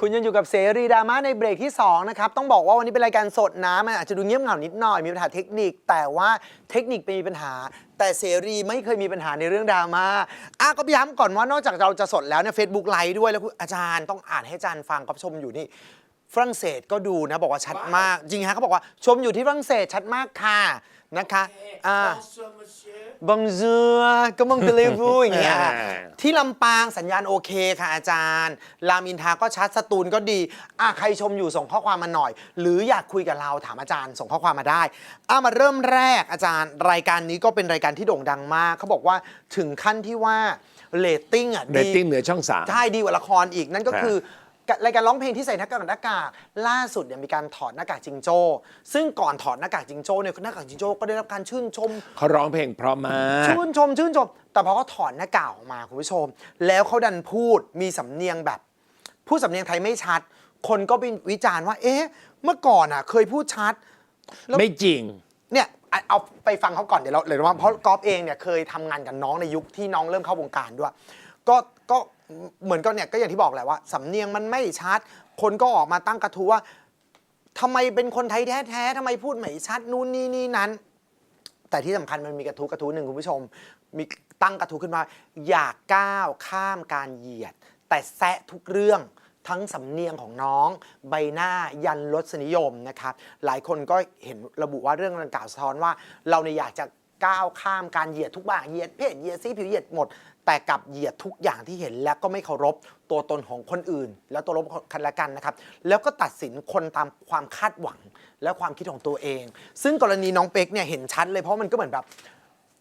คุณยังอยู่กับเสรีดราม่าในเบรกที่ 2 นะครับ ต้องบอกว่าวันนี้เป็นรายการสดนะมันอาจจะดูเงียบเหงานิดหน่อย มีปัญหาเทคนิค แต่ว่าเทคนิคไปมีปัญหา แต่เสรีไม่เคยมีปัญหาในเรื่องดราม่าอะก็ย้ำก่อนว่านอกจากเราจะสดแล้วเนี่ยเฟซบุ๊กไลฟ์ด้วยแล้วคุณอาจารย์ต้องอ่านให้อาจารย์ฟังกับชมอยู่นี่ ฝรั่งเศสก็ดูนะ บอกว่าชัดมาก จริงฮะเขาบอกว่าชมอยู่ที่ฝรั่งเศสชัดมากค่ะนะคะอ่าบังเจือก็บังเตเลฟูอย่างเงี้ยอ่าที่ลำปางสัญญาณโอเคค่ะอาจารย์ รามอินทราก็ชัดสตูลก็ดีอะใครชมอยู่ส่งข้อความมาหน่อย หรืออยากคุยกับเราถามอาจารย์ ส่งข้อความมาได้อะมาเริ่มแรกอาจารย์ รายการนี้ก็เป็นรายการที่โด่งดังมาก เขาบอกว่าถึงขั้นที่ว่าเรตติ้งอะเรดีตติ้งเหนือช่องสาม ใช่ดีกว่าละครอีกนั่นก็ฮะคือ รายการร้องเพลงที่ใส่หน้ากากหน้ากากล่าสุดเนี่ยมีการถอดหน้ากากจิงโจ้ ซึ่งก่อนถอดหน้ากากจิงโจ้เนี่ยหน้ากากจิงโจ้ก็ได้รับการชื่นชม เขาร้องเพลงเพราะมากชื่นชมชื่นชม แต่พอเขาถอดหน้ากากออกมาคุณผู้ชม แล้วเขาดันพูดมีสำเนียงแบบ พูดสำเนียงไทยไม่ชัด คนก็ไปวิจารณ์ว่า เอ๊ะ เมื่อก่อนอะ เคยพูดชัดแล้วไม่จริง เนี่ยเอาเอาไปฟังเขาก่อนเดี๋ยวเราเลยว่าเพราะกอล์ฟเองเนี่ยเคยทำงานกับน้องในยุคที่น้องเริ่มเข้าวงการด้วย ก็ก็ เหมือนก็เนี่ยก็อย่างที่บอกแหละว่าสำเนียงมันไม่ชัด คนก็ออกมาตั้งกระทู้ว่าทำไมเป็นคนไทยแท้ๆทำไมพูดไม่ชัดนู่นนี่นี่นั้น แต่ที่สำคัญมันมีกระทู้กระทู้หนึ่งคุณผู้ชม มีตั้งกระทู้ขึ้นมา อยากก้าวข้ามการเหยียด แต่แซะทุกเรื่องทั้งสำเนียงของน้องใบหน้ายันรสนิยมนะครับ หลายคนก็เห็นระบุว่าเรื่องดังกล่าวสะท้อนว่า เราเนี่ยอยากจะก้าวข้ามการเหยียดทุกอย่างเหยียดเพศเหยียดสีผิวเหยียดหมด แต่กลับเหยียดทุกอย่างที่เห็นและก็ไม่เคารพตัวตนของคนอื่น แล้วตัวรบกันและกันนะครับ แล้วก็ตัดสินคนตามความคาดหวังและความคิดของตัวเอง ซึ่งกรณีน้องเป็กเนี่ยเห็นชัดเลยเพราะมันก็เหมือนแบบ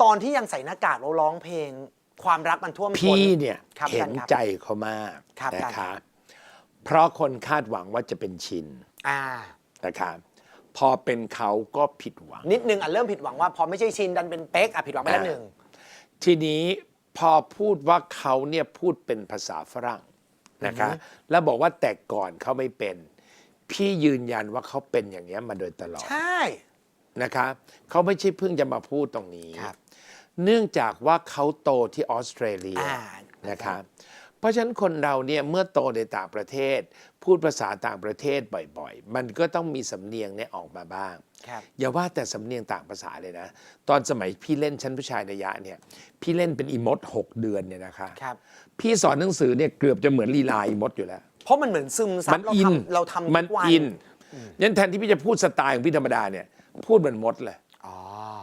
ตอนที่ยังใส่หน้ากากเราร้องเพลง ความรักมันท่วมท้นพี่เนี่ยครับเห็นอาจารย์ครับใจเขามากครับนะคะเพราะคนคาดหวังว่าจะเป็นชินอ่า นะคะพอเป็นเขาก็ผิดหวัง นิดนึงอะเริ่มผิดหวังว่าพอไม่ใช่ชินดันเป็นเป๊กอะผิดหวังไปแล้วหนึ่ง ทีนี้ พอพูดว่าเขาเนี่ยพูดเป็นภาษาฝรั่งนะคะแล้วบอกว่าแต่ก่อนเขาไม่เป็น พี่ยืนยันว่าเขาเป็นอย่างนี้ยมาโดยตลอดใช่นะคะเขาไม่ใช่เพิ่งจะมาพูดตรงนี้ครับเนื่องจากว่าเขาโตที่ออสเตรเลียอ่านะคะ เพราะฉะนั้นคนเราเนี่ยเมื่อโตในต่างประเทศ พูดภาษาต่างประเทศบ่อยๆ มันก็ต้องมีสำเนียงเนี่ยออกมาบ้าง ครับ อย่าว่าแต่สำเนียงต่างภาษาเลยนะ ตอนสมัยพี่เล่นชั้นผู้ชายนยะเนี่ยพี่เล่นเป็นอีมดหกเดือนเนี่ยนะคะ ครับ พี่สอนหนังสือเนี่ยเกือบจะเหมือนลีลาอีมดอยู่แล้ว เพราะมันเหมือนซึมซัมับเราอินทำเราทำมันทุกวันอินยันแทนที่พี่จะพูดสไตล์ของพี่ธรรมดาเนี่ยพูดเหมือนมดเลย อ๋อ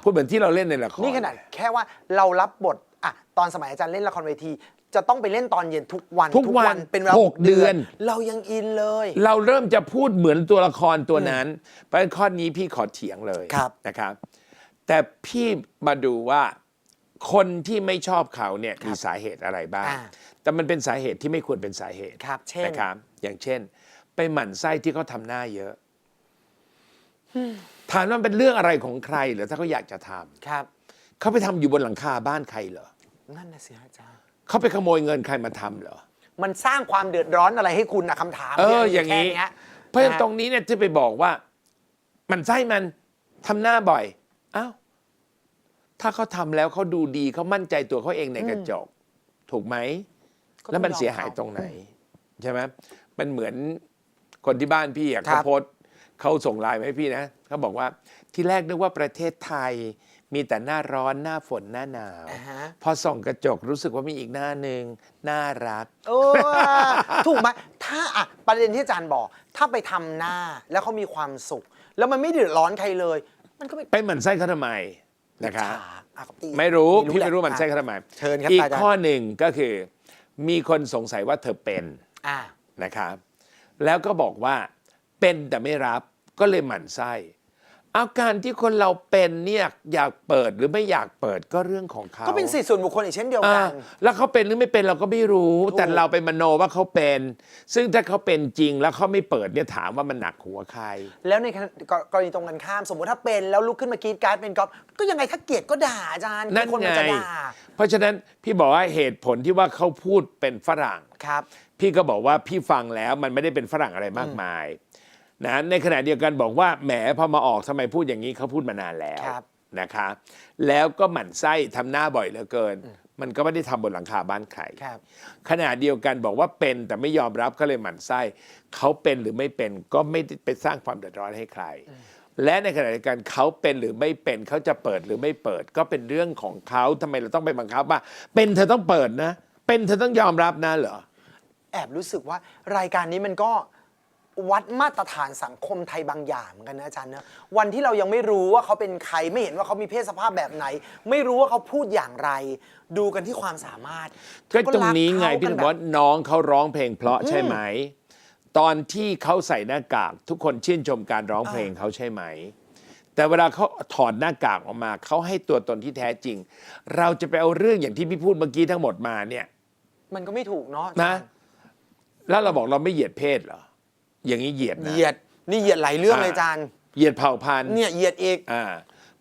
พูดเหมือนที่เราเล่นในละครนี่ขนาดแค่ว่าเรารับบทอะ ตอนสมัยอาจารย์เล่นละครเวที จะต้องไปเล่นตอนเย็นทุกวันทุกวันเป็นเวลาหกเดือน เรายังอินเลย เราเริ่มจะพูดเหมือนตัวละครตัวนั้นเพราะฉะนั้นข้อนี้พี่ขอเถียงเลยครับ นะครับ แต่พี่มาดูว่าคนที่ไม่ชอบเขาเนี่ยมีสาเหตุอะไรบ้าง อ่า แต่มันเป็นสาเหตุที่ไม่ควรเป็นสาเหตุ ครับ เช่น นะครับอย่างเช่น ไปหมั่นไส้ที่เขาทำหน้าเยอะถามว่ามันเป็นเรื่องอะไรของใครเหรอถ้าเขาอยากจะทำครับ เขาไปทำอยู่บนหลังคาบ้านใครเหรอ นั่นนะสิฮะอาจารย์ เขาไปขโมยเงินใครมาทำเหรอ มันสร้างความเดือดร้อนอะไรให้คุณอะคำถามเออนี่อย่างนี้ นี้เพราะฉะนั้นตรงนี้เนี่ยที่ไปบอกว่า มันไส้มันทำหน้าบ่อย อ้าว ถ้าเขาทำแล้วเขาดูดีเขามั่นใจตัวเขาเองในกระจก ถูกไหมแล้วมันเสียหายตรงไหน ใช่ไหมมันเหมือนคนที่บ้านพี่อะครัเขาบโพสต์เขาส่งไลน์มาให้พี่นะเขาบอกว่าที่แรกนึกว่าประเทศไทย มีแต่หน้าร้อนหน้าฝนหน้าหนาว อ่าฮะ พอส่องกระจกรู้สึกว่ามีอีกหน้าหนึ่งน่ารัก เออถูกไหมถ้าอะประเด็นที่อาจารย์บอก ถ้าไปทำหน้าแล้วเขามีความสุข แล้วมันไม่เดือดร้อนใครเลย มันก็ไม่ไปหมั่นไส้เขาทำไมนะครับอิจฉาอะครับตีไม่รู้แหพี่ละไม่รู้มันไส้เขาทำไมเชิญครับอีกอาจารย์ ข้อหนึ่งก็คือ มีคนสงสัยว่าเธอเป็นอ่านะครับแล้วก็บอกว่าเป็นแต่ไม่รับก็เลยหมั่นไส้ อาการที่คนเราเป็นเนี่ยอยากเปิดหรือไม่อยากเปิดก็เรื่องของเขาก็เป็นสิทธิส่วนบุคคลอีกเช่นเดียวอ่ากันแล้วเขาเป็นหรือไม่เป็นเราก็ไม่รู้ถูกแต่เราไปมโนว่าเขาเป็น ซึ่งถ้าเขาเป็นจริงแล้วเขาไม่เปิดเนี่ยถามว่ามันหนักหัวใคร แล้วในกรณีตรงกันข้าม สมมติถ้าเป็นแล้วลุกขึ้นมากรีดกรารเป็นก๊อฟก็ยังไงถ้าเกลียดก็ด่าอาจารย์นั่นคนมัไงจะด่าเพราะฉะนั้นพี่บอกว่าเหตุผลที่ว่าเขาพูดเป็นฝรั่ง ครับ พี่ก็บอกว่าพี่ฟังแล้วมันไม่ได้เป็นฝรั่งอะไรมากมาย นะในขณะเดียวกันบอกว่าแหมพอมาออกทำไมพูดอย่างนี้เขาพูดมานานแล้วครับ นะคะ แล้วก็หมั่นไส้ทำหน้าบ่อยเหลือเกิน มันก็ไม่ได้ทำบนหลังคาบ้านใครครับ ขณะเดียวกันบอกว่าเป็นแต่ไม่ยอมรับก็เลยหมั่นไส้เขาเป็นหรือไม่เป็นก็ไม่ได้ไปสร้างความเดือดร้อนให้ใคร และในขณะเดียวกันเขาเป็นหรือไม่เป็นเขาจะเปิดหรือไม่เปิด ก็เป็นเรื่องของเขาทำไมเราต้องไปบังคับว่า เป็นเธอต้องเปิดนะ เป็นเธอต้องยอมรับนะเหรอ แอบรู้สึกว่ารายการนี้มันก็ วัดมาตรฐานสังคมไทยบางอย่างเหมือนกันนะอาจารย์เนอะวันที่เรายังไม่รู้ว่าเขาเป็นใครไม่เห็นว่าเขามีเพศสภาพแบบไหน ไม่รู้ว่าเขาพูดอย่างไร ดูกันที่ความสามารถก็ตรงนี้ไงเขาพี่กัถึนงแบบว่าน้องเขาร้องเพลงเพราะใช่ไหม ตอนที่เขาใส่หน้ากาก ทุกคนชื่นชมการร้องเพลงเขาใช่ไหม แต่เวลาเขาถอดหน้ากากออกมาเขาให้ตัวตนที่แท้จริง เราจะไปเอาเรื่องอย่างที่พี่พูดเมื่อกี้ทั้งหมดมาเนี่ย มันก็ไม่ถูกเนาะอานะจารย์แล้วเราบอกเราไม่เหยียดเพศเหรอ อย่างนี้เหยียดนะ เหยียดนี่เหยียดหลายเรื่องเลยอาจารย์เหยียดเผ่าพันธุ์เนี่ยเหยียดอีกอ่า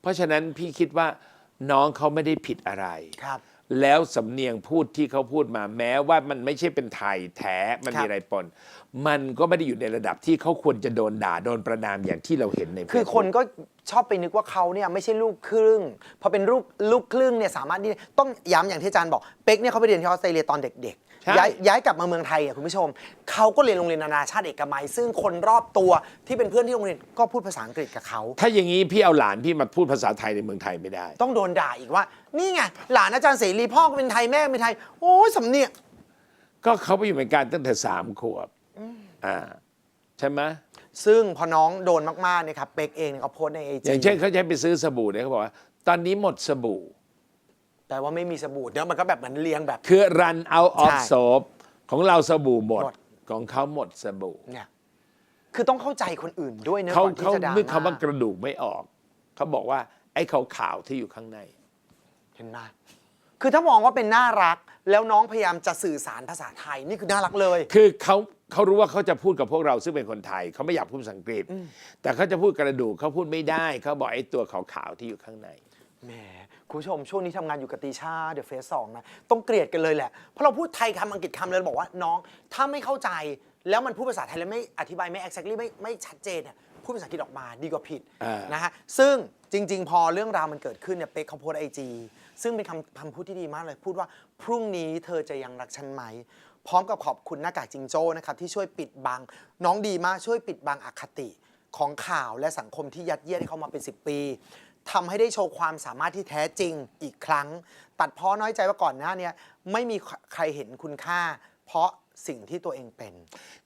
เพราะฉะนั้นพี่คิดว่าน้องเขาไม่ได้ผิดอะไร ครับ แล้วสำเนียงพูดที่เขาพูดมาแม้ว่ามันไม่ใช่เป็นไทยแท้มันครับ มีอะไรปน มันก็ไม่ได้อยู่ในระดับที่เขาควรจะโดนด่าโดนประนามอย่างที่เราเห็นใน คือ Facebook คนก็ชอบไปนึกว่าเขาเนี่ยไม่ใช่ลูกครึ่งพอเป็นลูกลูกครึ่งเนี่ยสามารถนี่ต้องย้ำอย่างที่อาจารย์บอกเป็กเนี่ยเขาไปเรียนที่ออสเตรเลียตอนเด็ก ใช่ๆย้ายย้ายกลับมาเมืองไทยอะคุณผู้ชม เขาก็เรียนโรงเรียนนานาชาติเอกมัย ซึ่งคนรอบตัวที่เป็นเพื่อนที่โรงเรียนก็พูดภาษาอังกฤษกับเขา ถ้าอย่างนี้พี่เอาหลานพี่มาพูดภาษาไทยในเมืองไทยไม่ได้ ต้องโดนด่าอีกว่า นี่ไง หลานอาจารย์เสรีพ่อก็เป็นไทยแม่ก็เป็นไทย โอ้ยสำเนียงก็เขาไปอยู่อเมริกาตั้งแต่สามขวบอ่าใช่ไหมซึ่งพอน้องโดนมากๆเนี่ยครับเป็กเองเนี่ยเขาโพสต์ในไออจีย่างเช่นเขาจะให้ไปซื้อสบู่เนี่ยเขาบอกว่า ตอนนี้หมดสบู่ แต่ว่าไม่มีสบู่เดี๋ยวมันก็แบบเหมือนเรียงแบบ คือ run out of ใช่ soap ของเราสบู่หมดหมด ของเขาหมดสบู่เนี่ยคือต้องเข้าใจคนอื่นด้วยเนอะเขาก่อนที่เขาจะด่าเมื่อคำว่าหน้กระดูกไม่ออก เขาบอกว่าไอ้ขาวขาวๆที่อยู่ข้างใน เห็นไหมคือถ้ามองว่าเป็นน่ารัก แล้วน้องพยายามจะสื่อสารภาษาไทยนี่คือน่ารักเลย คือเขาเขารู้ว่าเขาจะพูดกับพวกเราซึ่งเป็นคนไทย เขาไม่อยากพูดภาษาอังกฤษ แต่เขาจะพูดกระดูกเขาพูดไม่ได้ เขาบอกไอ้ตัวขาวขาวๆที่อยู่ข้างใน แหม คุณผู้ชมช่วงนี้ทำงานอยู่กับตีชาเดอะเฟสสองนะต้องเกลียดกันเลยแหละ เพราะเราพูดไทยคำอังกฤษคำเลยเราบอกว่าน้อง ถ้าไม่เข้าใจแล้วมันพูดภาษาไทยแล้วไม่อธิบายไม่ exactly ไม่ไม่ชัดเจนเนี่ยพูดภาษาอังกฤษออกมาดีกว่าผิดอ่าน นะฮะซึ่งจริง ๆ พอเรื่องราวมันเกิดขึ้นเนี่ยเป๊กเขาโพสไอจีซึ่งเป็นคำคำพูดที่ดีมากเลย พูดว่าพรุ่งนี้เธอจะยังรักฉันไหม พร้อมกับขอบคุณหน้ากากจิงโจ้นะครับที่ช่วยปิดบัง น้องดีมากช่วยปิดบังอคติ ของข่าวและสังคมที่ยัดเยียดให้เขามาเป็น 10 ปีทำให้ได้โชว์ความสามารถที่แท้จริงอีกครั้ง ตัดเพ้อน้อยใจว่าก่อนหน้าเนี้ยไม่มีใครเห็นคุณค่า เพราะสิ่งที่ตัวเองเป็น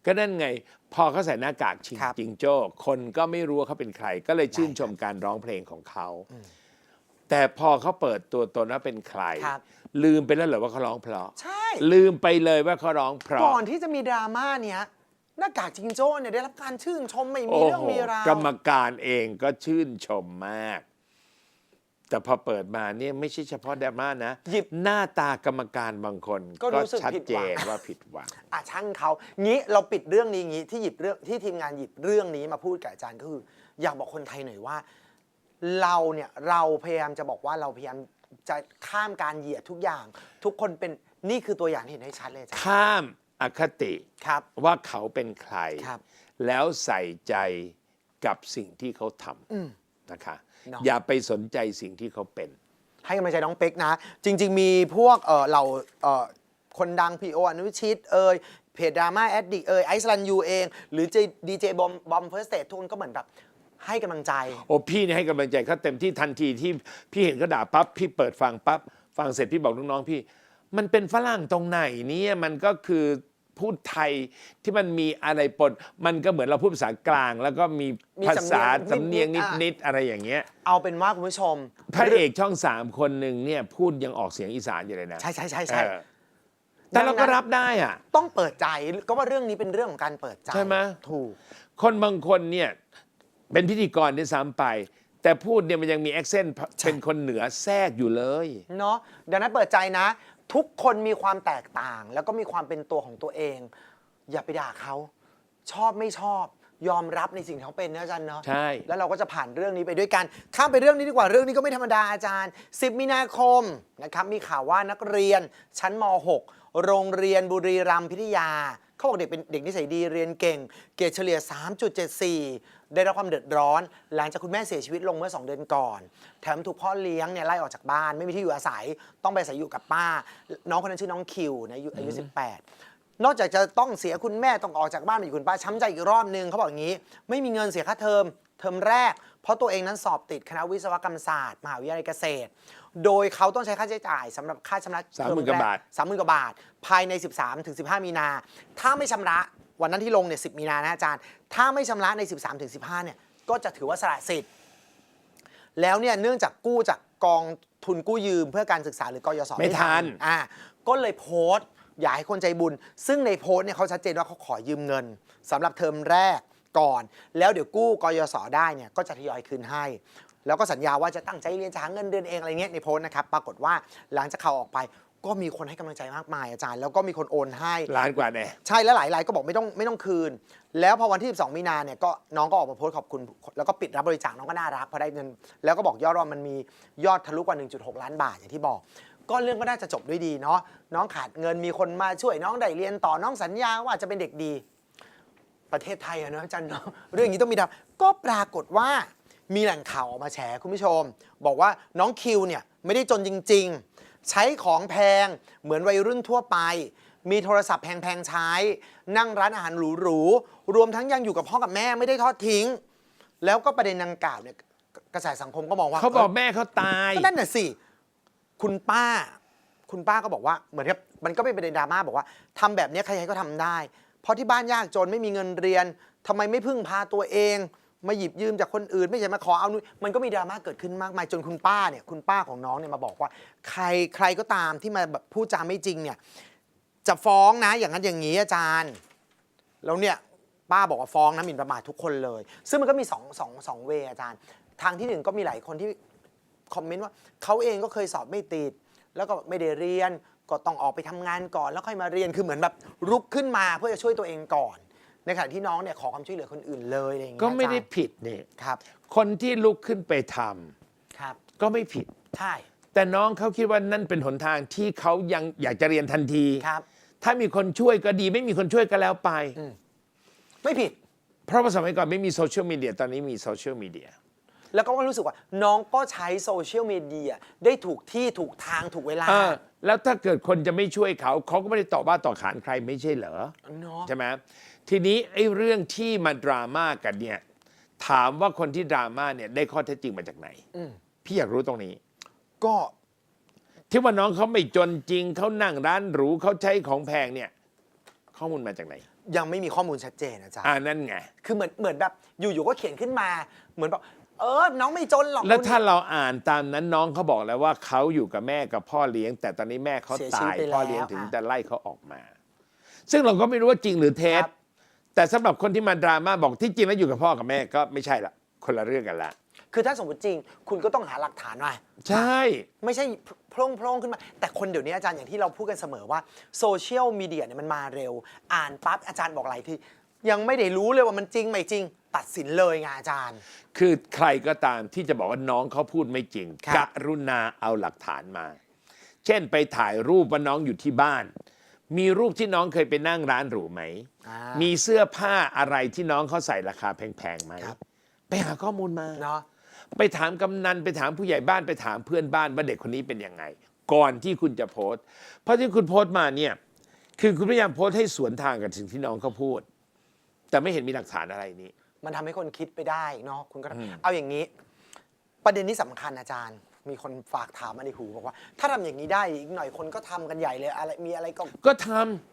ก็นั่นไง พอเขาใส่หน้ากากชิงครับจิงโจ้ คนก็ไม่รู้ว่าเขาเป็นใคร ก็เลยชื่นชมการร้องเพลงของเขาแต่พอเขาเปิดตัวตนว่าเป็นใคร ครับ ลืมไปแล้วเหรอว่าเขาร้องเพราะ ใช่ ลืมไปเลยว่าเขาร้องเพราะ ก่อนที่จะมีดราม่าเนี้ย หน้ากากจิงโจ้เนี่ยได้รับการชื่นชมไม่มีโอ้เรื่องโหมีราว กรรมการเองก็ชื่นชมมาก แต่พอเปิดมาเนี่ยไม่ใช่เฉพาะดราม่านะหยิบหน้าตากรรมการบางคนก็รู้สึกชัดผิดเจหวังนว่าผิดหวัง อะช่างเขางี้เราปิดเรื่องนี้งี้ที่หยิบเรื่องที่ทีมงานหยิบเรื่องนี้มาพูดกับอาจารย์ก็คือ อยากบอกคนไทยหน่อยว่า เราเนี่ยเราพยายามจะบอกว่าเราพยายามจะข้ามการเหยียดทุกอย่าง ทุกคนเป็นนี่คือตัวอย่างที่เห็นให้ชัดเลยอาจารย์ ข้าม อคติครับว่าเขาเป็นใครครับ แล้วใส่ใจกับสิ่งที่เขาทอืมำนะคะ เนาะอย่าไปสนใจสิ่งที่เขาเป็น ให้กำลังใจน้องเป็กนะ จริง ๆ มีพวกเออเราเออคนดังพีโออนุชิตเอยเพจดราม่าแอดดิกเอยไอซ์ลันยูเอง หรือดีเจบอมบอมเฟิร์สเตทุกคนก็เหมือนแบบให้กำลังใจ โอ้พี่เนี่ยให้กำลังใจเขาเต็มที่ทันทีที่พี่เห็นเขาด่าปั๊บพี่เปิดฟังปั๊บฟังเสร็จพี่บอกน้องๆพี่ มันเป็นฝรั่งตรงไหนเนี่ยมันก็คือพูดไทยที่มันมีอะไรปนมันก็เหมือนเราพูดภาษากลาง แล้วก็มีมีภาษาสำสำเนีเนียยงงนิดๆนิดๆอะไรอย่างเงี้ยเอาเป็นว่าคุณผู้ชมพระเอกช่องสามคนหนึ่งเนี่ยพูดยังออกเสียงอีสานอยู่เลยนะใช่ใช่ใช่ใช่ เออแต่เราก็รับได้อะต้องเปิดใจก็ว่าเรื่องนี้เป็นเรื่องของการเปิดใจใช่ไหม ถูก คนบางคนเนี่ยเป็นพิธีกรด้วยซ้ำไป แต่พูดเนี่ยมันยังมีแอคเซนต์เป็นคนเหนือแทรกอยู่เลย เนาะดังนั้นเปิดใจนะ ทุกคนมีความแตกต่าง แล้วก็มีความเป็นตัวของตัวเอง อย่าไปด่าเขา ชอบไม่ชอบ ยอมรับในสิ่งที่เขาเป็นนะอาจารย์เนาะใช่ แล้วเราก็จะผ่านเรื่องนี้ไปด้วยกัน ข้ามไปเรื่องนี้ดีกว่าเรื่องนี้ก็ไม่ธรรมดาอาจารย์ 10 มีนาคมนะครับมีข่าวว่านักเรียนชั้นม .6 โรงเรียนบุรีรัมย์พิทยาเขาบอกเด็กเป็นเด็กนิสัยดีเรียนเก่ง เกรดเฉลี่ย 3.74 ได้รับความเดือดร้อน หลังจากคุณแม่เสียชีวิตลงเมื่อ 2 เดือนก่อน แถมถูกพ่อเลี้ยงเนี่ยไล่ออกจากบ้านไม่มีที่อยู่อาศัย ต้องไปอาศัยอยู่กับป้า น้องคนนั้นชื่อน้องคิวนะอายุอายุ 18 นอกจากจะต้องเสียคุณแม่ต้องออกจากบ้านมาอยู่คุณป้าช้ำใจอีกรอบนึงเขาบอกอย่างนี้ ไม่มีเงินเสียค่าเทอมเทอมแรก เพราะตัวเองนั้นสอบติดคณะวิศวกรรมศาสตร์มหาวิทยาลัยเกษตร โดยเขาต้องใช้ค่าใช้จ่ายสำหรับค่าชำระสามหมื่นกว่าบาท สามหมื่นกว่าบาท ภายใน 13ถึง15 มีนา ถ้าไม่ชำระวันนั้นที่ลงเนี่ย10 มีนานะอาจารย์ ถ้าไม่ชำระใน 13ถึง15เนี่ยก็จะถือว่าสละสิทธิ์ แล้วเนี่ยเนื่องจากกู้จากกองทุนกู้ยืมเพื่อการศึกษาหรือกยศไม่ทัน อ่าก็เลยโพสต์ อยากให้คนใจบุญ ซึ่งในโพสต์เนี่ยเขาชัดเจนว่าเขาขอยืมเงินสำหรับเทอมแรกก่อน แล้วเดี๋ยวกู้กยศได้เนี่ยก็จะทยอยคืนให้ แล้วก็สัญญาว่าจะตั้งใจเรียนจะหาเงินเดือนเองอะไรเงี้ยในโพสต์นะครับปรากฏว่าหลังจากข่าวออกไปก็มีคนให้กำลังใจมากมายอาจารย์ แล้วก็มีคนโอนให้ล้านกว่าแน่ใช่แล้วหลายรายก็บอกไม่ต้องไม่ต้องคืน แล้วพอวันที่ 12 มีนาเนี่ยก็น้องก็ออกมาโพสต์ขอบคุณ แล้วก็ปิดรับบริจาคน้องก็น่ารักเพราะได้เงินแล้วก็บอกยอดว่ามันมียอดทะลุกว่า 1.6 ล้านบาทอย่างที่บอก ก็เรื่องก็น่าจะจบด้วยดีเนาะน้องขาดเงินมีคนมาช่วยน้องได้เรียนต่อน้องสัญญาว่าจะเป็นเด็กดี ประเทศไทยอะเนาะอาจารย์เนาะเรื่องอย่างนี้ต้องมีทำก็ปรากฏว่ามีแหล่งข่าวออกมาแฉคุณผู้ชม บอกว่าน้องคิวเนี่ยไม่ได้จนจริง ๆ ใช้ของแพงเหมือนวัยรุ่นทั่วไป มีโทรศัพท์แพงๆใช้ นั่งร้านอาหารหรูๆรวมทั้งยังอยู่กับพ่อกับแม่ไม่ได้ทอดทิ้ง แล้วก็ประเด็นดังกล่าวเนี่ยกกระแสสังคมก็มองว่าเขาบอกแม่เขาตาย ก็นั่นน่ะสิ คุณป้า คุณป้าก็บอกว่าเหมือนกับมันก็เป็นประเด็นดราม่าบอกว่าทำแบบนี้ใครๆก็ทำได้ เพราะที่บ้านยากจนไม่มีเงินเรียนทำไมไม่พึ่งพาตัวเอง มาหยิบยืมจากคนอื่น ไม่ใช่มาขอเอานู่นมันก็มีดราม่าเกิดขึ้นมากมายจนคุณป้าเนี่ยคุณป้าของน้องเนี่ยมาบอกว่า ใครใครก็ตามที่มาแบบพูดจาไม่จริงเนี่ย จะฟ้องนะอย่างนั้นอย่างนี้อาจารย์ แล้วเนี่ยป้าบอกว่าฟ้องนะหมิ่นประมาททุกคนเลย ซึ่งมันก็มีสองสองสองเวย์อาจารย์ ทางที่หนึ่งก็มีหลายคนที่ คอมเมนต์ว่าเขาเองก็เคยสอบไม่ติด แล้วก็ไม่ได้เรียนก็ต้องออกไปทำงานก่อน แล้วค่อยมาเรียนคือเหมือนแบบรุกขึ้นมาเพื่อจะช่วยตัวเองก่อน ในขณะที่น้องเนี่ยขอความช่วยเหลือคนอื่นเลยอะไรอย่างเงี้ยก็ไม่ได้อาจารย์ผิดนี่ครับ คนที่ลุกขึ้นไปทำครับ ก็ไม่ผิดใช่แต่น้องเขาคิดว่านั่นเป็นหนทางที่เขายังอยากจะเรียนทันทีครับ ถ้ามีคนช่วยก็ดี ไม่มีคนช่วยก็แล้วไปอืมไม่ผิด เพราะว่าสมัยก่อนไม่มีโซเชียลมีเดียตอนนี้มีโซเชียลมีเดีย แล้วก็รู้สึกว่าน้องก็ใช้โซเชียลมีเดียได้ถูกที่ถูกทางถูกเวลาเออแล้วถ้าเกิดคนจะไม่ช่วยเขาเขาก็ไม่ได้ต่อว่าต่อขานใครไม่ใช่เหรอเนาะใช่ไหมทีนี้ไอ้เรื่องที่มาดราม่ากันเนี่ยถามว่าคนที่ดราม่าเนี่ยได้ข้อเท็จจริงมาจากไหนอืมพี่อยากรู้ตรงนี้ ก็ที่ว่าน้องเขาไม่จนจริงเขานั่งร้านหรูเขาใช้ของแพงเนี่ยข้อมูลมาจากไหน ยังไม่มีข้อมูลชัดเจนอาจารย์อ่านั่นไง คือเหมือนเหมือนแบบอยู่ๆก็เขียนขึ้นมา เหมือนบอก เออ น้องไม่จนหรอกแล้วถ้าเราอ่านตามนั้นน้องเขาบอกแล้วว่าเขาอยู่กับแม่กับพ่อเลี้ยง แต่ตอนนี้แม่เขาเสียชีวิตาตยไปแล้วพ่อเลี้ยงถึงอะจะไล่เขาออกมา ซึ่งเราก็ไม่รู้ว่าจริงหรือเท็จครับแต่สำหรับคนที่มาดราม่าบอกที่จริงแล้วอยู่กับพ่อกับแม่ก็ไม่ใช่ละคนละเรื่องกันละคือถ้าสมมติจริง คุณก็ต้องหาหลักฐานมาใช่ ไม่ใช่โพร่งโพร่งขึ้นมา แต่คนเดี๋ยวนี้อาจารย์อย่างที่เราพูดกันเสมอว่าโซเชียลมีเดียเนี่ยมันมาเร็ว อ่านปั๊บอาจารย์บอกหลายทียังไม่ได้รู้เลยว่ามันจริงไม่จริง ตัดสินเลยไงอาจารย์ คือใครก็ตามที่จะบอกว่าน้องเขาพูดไม่จริงครับกรุณาเอาหลักฐานมา เช่นไปถ่ายรูปว่าน้องอยู่ที่บ้าน มีรูปที่น้องเคยไปนั่งร้านหรูไหม อ่ามีเสื้อผ้าอะไรที่น้องเขาใส่ราคาแพงๆไหมครับ ไปหาข้อมูลมา เนาะ ไปถามกำนันไปถามผู้ใหญ่บ้านไปถามเพื่อนบ้านว่าเด็กคนนี้เป็นยังไง ก่อนที่คุณจะโพสต์ เพราะที่คุณโพสต์มาเนี่ย คือคุณพยายามโพสต์ให้สวนทางกับสิ่งที่น้องเขาพูด แต่ไม่เห็นมีหลักฐานอะไรนี้ มันทำให้คนคิดไปได้เนาะคุณก็เอาอย่างนี้ ประเด็นนี้สำคัญอาจารย์ มีคนฝากถามมาในหูบอกว่า ถ้าทำอย่างนี้ได้อีกหน่อยคนก็ทำกันใหญ่เลยอะไรมีอะไรก็ก็ท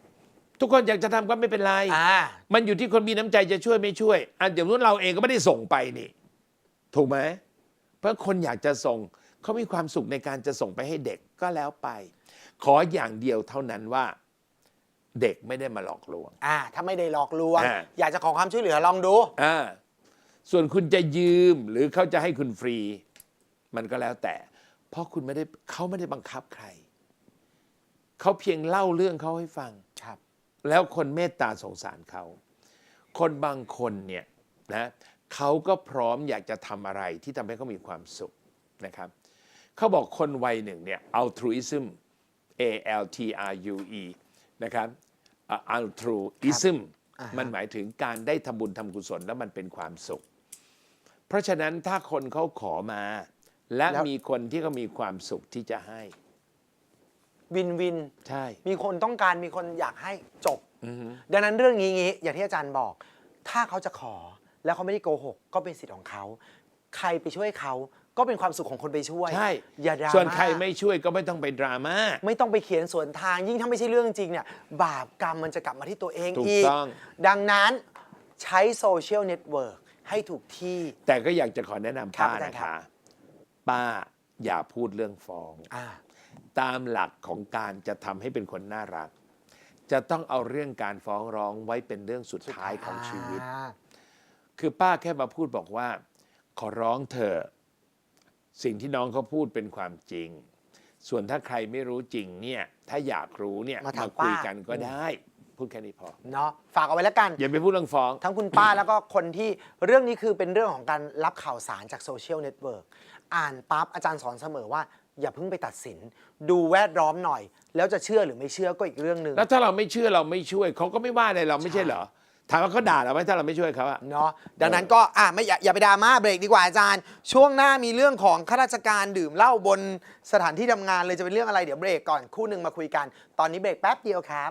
ำทุกคนอยากจะทำก็ไม่เป็นไร อ่า มันอยู่ที่คนมีน้ำใจจะช่วยไม่ช่วยอะอย่างนู้นเราเองก็ไม่ได้ส่งไปนี่ ถูกไหมเพราะคนอยากจะส่งเขามีความสุขในการจะส่งไปให้เด็กก็แล้วไป ขออย่างเดียวเท่านั้นว่า เด็กไม่ได้มาหลอกลวง อ่า ถ้าไม่ได้หลอกลวง อ่า อยากจะขอความช่วยเหลือลองดู อ่าส่วนคุณจะยืมหรือเขาจะให้คุณฟรี มันก็แล้วแต่ เพราะคุณไม่ได้เขาไม่ได้บังคับใคร เขาเพียงเล่าเรื่องเขาให้ฟัง ครับ แล้วคนเมตตาสงสารเขา คนบางคนเนี่ยนะเขาก็พร้อมอยากจะทำอะไรที่ทำให้เขามีความสุขนะครับ เขาบอกคนวัยหนึ่งเนี่ย altruism A L T R U E นะครับ อัลทรูอิซึมอ่าฮะมันหมายถึงการได้ทำบุญทำกุศลแล้วมันเป็นความสุข เพราะฉะนั้นถ้าคนเขาขอมา และมีคนที่เขามีความสุขที่จะให้ วินวิน ใช่ มีคนต้องการมีคนอยากให้จบอือฮึดังนั้นเรื่องนี้งี้อย่างที่อาจารย์บอก ถ้าเขาจะขอแล้วเขาไม่ได้โกหก ก็เป็นสิทธิ์ของเขา ใครไปช่วยเขา ก็เป็นความสุขของคนไปช่วยใช่ อย่าดราม่า ส่วนใครไม่ช่วยก็ไม่ต้องไปดราม่า ไม่ต้องไปเขียนสวนทางยิ่งถ้าไม่ใช่เรื่องจริงเนี่ยบาปกรรมมันจะกลับมาที่ตัวเองถูกอีก ต้อง ดังนั้นใช้โซเชียลเน็ตเวิร์กให้ถูกที่ แต่ก็อยากจะขอแนะนำครับป้าอาจารย์นะครัคะ บ ป้าอย่าพูดเรื่องฟ้อง อ่า ตามหลักของการจะทำให้เป็นคนน่ารัก จะต้องเอาเรื่องการฟ้องร้องไว้เป็นเรื่องสุดท้ายของชีวิตอ่าคือป้าแค่มาพูดบอกว่า ขอร้องเธอะ สิ่งที่น้องเขาพูดเป็นความจริง ส่วนถ้าใครไม่รู้จริงเนี่ย ถ้าอยากรู้เนี่ยมาถามคุยป้ากันก็ได้ พูดแค่นี้พอ เนาะฝากเอาไว้แล้วกัน อย่าไปพูดเรื่องฟ้อง ทั้งคุณป้า แล้วก็คนที่เรื่องนี้คือเป็นเรื่องของการรับข่าวสารจากโซเชียลเน็ตเวิร์กอ่านปั๊บอาจารย์สอนเสมอว่า อย่าเพิ่งไปตัดสิน ดูแวดล้อมหน่อย แล้วจะเชื่อหรือไม่เชื่อก็อีกเรื่องหนึ่ง แล้วถ้าเราไม่เชื่อเราไม่ช่วยเขาก็ไม่ว่าอะไรเราไม่ใช่เหรอ ถามว่าเขาด่าเราไหมถ้าเราไม่ช่วยเขาอะ เนาะดังนั้นก็อะไม่อย่าอย่าไปดราม่าเบรกดีกว่าอาจารย์ ช่วงหน้ามีเรื่องของข้าราชการดื่มเหล้าบนสถานที่ทำงานเลยจะเป็นเรื่องอะไรเดี๋ยวเบรกก่อนคู่หนึ่งมาคุยกัน ตอนนี้เบรกแป๊บเดียวครับ